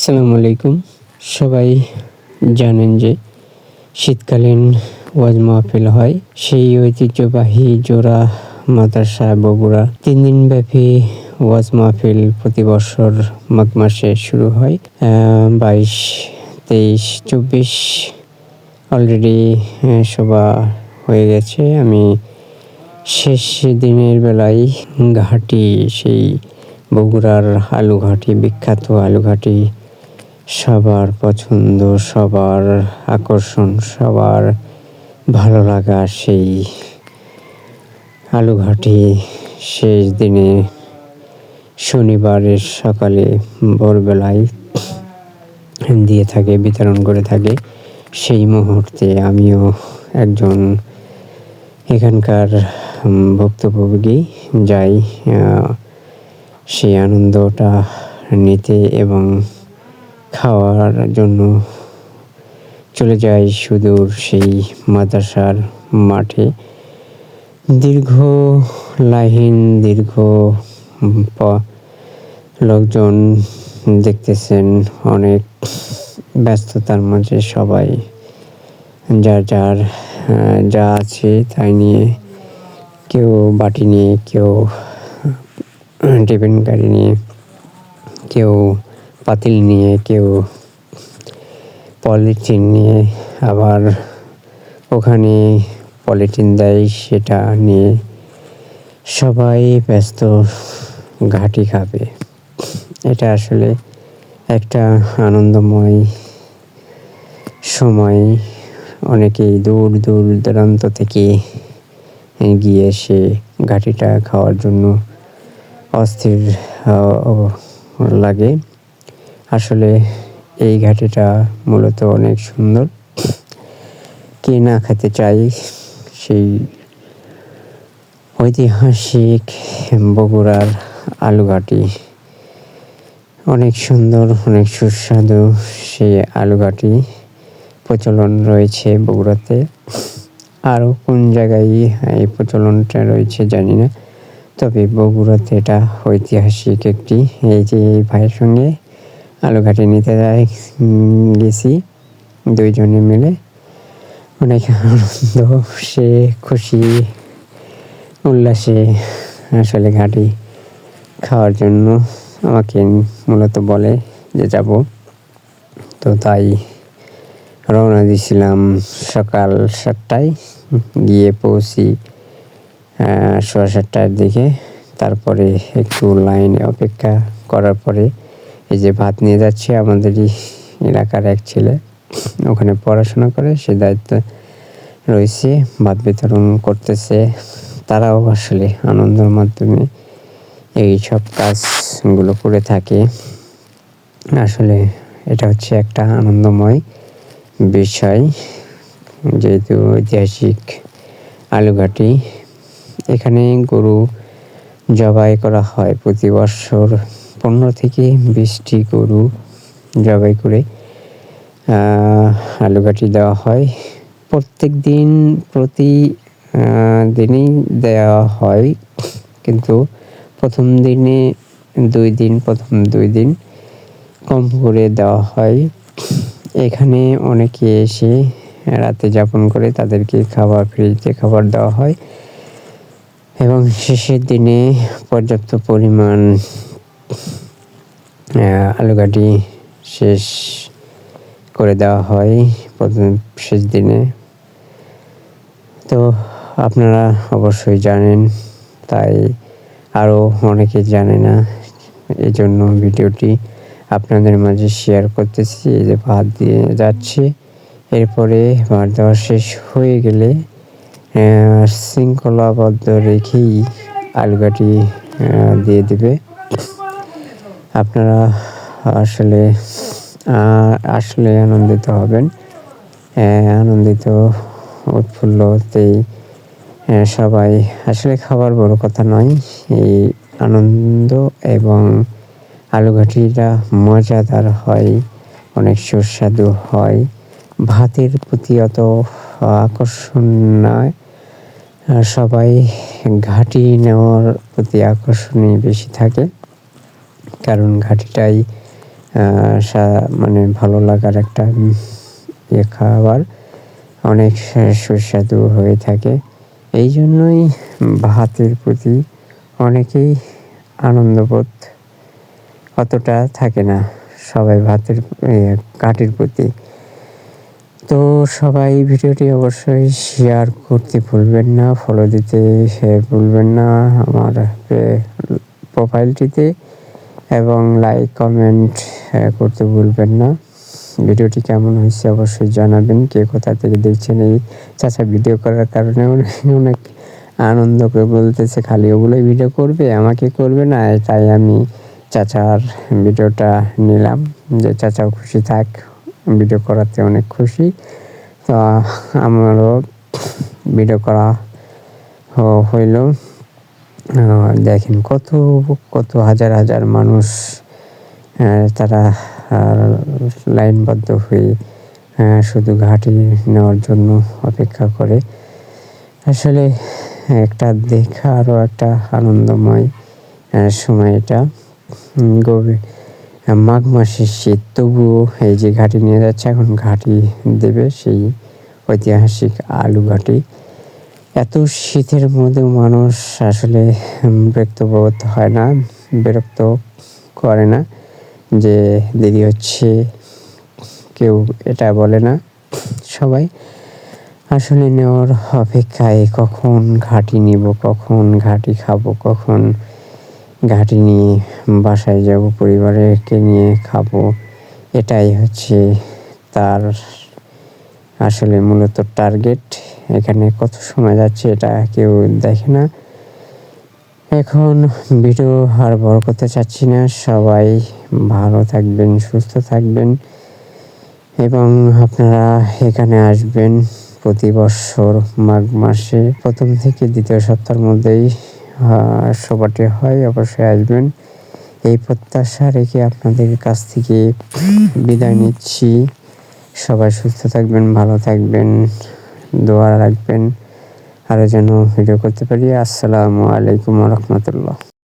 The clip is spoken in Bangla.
আসসালামু আলাইকুম। সবাই জানেন যে শীতকালীন ওয়াজ মাহফিল হয়। সেই ঐতিহ্যবাহী জোড়া মাদ্রাসা বগুড়া। তিন দিন ব্যাপী ওয়াজ মাহফিল প্রতি বছর মাঘ মাসে শুরু হয়। বাইশ, তেইশ, চব্বিশ অলরেডি সভা হয়ে গেছে। আমি শেষ দিনের বেলায় ঘাটি, সেই বগুড়ার আলুঘাটি, বিখ্যাত আলু ঘাটি সবার পছন্দ, সবার আকর্ষণ, সবার ভালো লাগা সেই আলুঘাটি শেষ দিনে শনিবারের সকালে ভোরবেলায় দিয়ে থাকে, বিতরণ করে থাকে। সেই মুহূর্তে আমিও একজন এখানকার ভুক্তভোগী যাই সেই আনন্দটা নিতে এবং খাওয়ার জন্য চলে যাই সুদূর সেই মাদ্রাসার মাঠে। দীর্ঘ লাইন, দীর্ঘ লোকজন দেখতেছেন অনেক ব্যস্ততার মাঝে সবাই। যার যার যা আছে তাই নিয়ে কেউ বাটি নিয়ে, কেউ টিফিন গাড়ি নিয়ে, কেউ পাতিল নিয়ে, কেউ পলিথিন নিয়ে, আবার ওখানে পলিথিন দেয় সেটা নিয়ে সবাই ব্যস্ত ঘাটি খাবে। এটা আসলে একটা আনন্দময় সময়। অনেকেই দূর দূর দূরান্ত থেকে গিয়ে সে ঘাটিটা খাওয়ার জন্য অস্থির লাগে। আসলে এই ঘাটিটা মূলত অনেক সুন্দর। কে না খেতে চাই সেই ঐতিহাসিক বগুড়ার আলু ঘাটি অনেক সুন্দর, অনেক সুস্বাদু সেই আলু ঘাটি প্রচলন রয়েছে বগুড়াতে। আরও কোন জায়গায় এই প্রচলনটা রয়েছে জানি না। তবে বগুড়াতে এটা ঐতিহাসিক একটি, এই যে এই ভাইয়ের সঙ্গে আলু ঘাটি নিতে যাই গেছি। দুইজনে মিলে অনেক আনন্দ, সে খুশি, উল্লাসে আসলে ঘাটি খাওয়ার জন্য আমাকে মূলত বলে যে যাব। তো তাই রওনা দিয়েছিলাম সকাল সাতটায়, গিয়ে পৌঁছি সোয়া সাতটার দিকে। তারপরে একটু লাইনে অপেক্ষা করার পরে এই যে ভাত নিয়ে যাচ্ছে আমাদেরই এলাকার এক ছেলে, ওখানে পড়াশোনা করে, সে দায়িত্ব রয়েছে, ভাত বিতরণ করতেছে, তারাও আসলে আনন্দের মাধ্যমে এই সব কাজগুলো করে থাকে। আসলে এটা হচ্ছে একটা আনন্দময় বিষয়, যেহেতু ঐতিহাসিক আলুঘাটি, এখানে গরু জবাই করা হয় প্রতি বছর। পনেরো থেকে বিশটি গরু জবাই করে আলুঘাটি দেওয়া হয়। প্রত্যেক দিন প্রতি দিনই দেওয়া হয়। কিন্তু প্রথম দিনে দুই দিন, প্রথম দুই দিন কম করে দেওয়া হয়। এখানে অনেকে এসে রাতে যাপন করে তাদেরকে খাবার ফ্রিজে খাবার দেওয়া হয়। এবং শেষের দিনে পর্যাপ্ত পরিমাণ আলুঘাটি শেষ করে দেওয়া হয় প্রথম শেষ দিনে। তো আপনারা অবশ্যই জানেন, তাই আরও অনেকে জানে না এই জন্য ভিডিওটি আপনাদের মাঝে শেয়ার করতেছি। এই যে ভাত দিয়ে যাচ্ছে, এরপরে ভাত দেওয়া শেষ হয়ে গেলে শৃঙ্খলাবদ্ধ রেখেই আলুঘাটি দিয়ে দেবে। আপনারা আসলে আসলে আনন্দিত হবেন। আনন্দিত, উৎফুল্লতেই সবাই আসলে খাবার বড় কথা নয়। এই আনন্দ এবং আলুঘাটিটা মজাদার হয়, অনেক সুস্বাদু হয়। ভাতের প্রতি অত আকর্ষণ নয় সবাই ঘাটি নেওয়ার প্রতি আকর্ষণই বেশি থাকে। কারণ ঘাটিটাই মানে ভালো লাগার একটা ইয়ে খাবার। অনেক সুস্বাদু হয়ে থাকে। এই জন্যই ভাতের প্রতি অনেকেই আনন্দবোধ অতটা থাকে না সবাই ভাতের এ, কাঠির প্রতি। তো সবাই ভিডিওটি অবশ্যই শেয়ার করতে ভুলবেন না ফলো দিতে সে ভুলবেন না। আমার প্রোফাইলটিতে এবং লাইক কমেন্ট করতে ভুলবেন না। ভিডিওটি কেমন হয়েছে অবশ্যই জানাবেন। কে কোথা থেকে দেখছেন এই চাচা ভিডিও করার কারণে অনেক আনন্দ করে বলতেছে, খালি ওগুলোই ভিডিও করবে, আমাকে করবে না। তাই আমি চাচার ভিডিওটা নিলাম, যে চাচাও খুশি থাক ভিডিও করাতে অনেক খুশি। তো, আমারও ভিডিও করা হইল। দেখেন কত কত হাজার হাজার মানুষ তারা লাইনবদ্ধ হয়ে শুধু ঘাটি নেওয়ার জন্য অপেক্ষা করে। আসলে একটা দেখা আরও একটা আনন্দময় সময় এটা। গভীর মাঘ মাসের শীত, তবুও এই যে ঘাটি নিয়ে যাচ্ছে, এখন ঘাটি দেবে সেই ঐতিহাসিক আলু ঘাটি। এত শীতের মধ্যে মানুষ আসলে উম, বিরক্ত বোধ হয় না বিরক্ত করে না যে দেরি হচ্ছে কেউ এটা বলে না সবাই। আসলে নেওয়ার অপেক্ষায় কখন ঘাটি নিব কখন ঘাটি খাব কখন ঘাটি নিয়ে বাসায় যাব পরিবারকে নিয়ে খাব এটাই হচ্ছে তার আসলে মূলত টার্গেট এখানে কত সময় যাচ্ছে এটা কেউ দেখে না। এখন ভিডিও আর বড় করতে চাচ্ছি না। সবাই ভালো থাকবেন, সুস্থ থাকবেন এবং আপনারা এখানে আসবেন প্রতি বছর মাঘ মাসে। প্রথম থেকে দ্বিতীয় সপ্তাহের মধ্যেই সভাটি হয়, অবশ্যই আসবেন। এই প্রত্যাশা রেখে আপনাদের কাছ থেকে বিদায় নিচ্ছি। সবাই সুস্থ থাকবেন, ভালো থাকবেন, দোয়া রাখবেন আরও যেন ভিডিও করতে পারি। আসসালামু আলাইকুম রহমতুল্লাহ।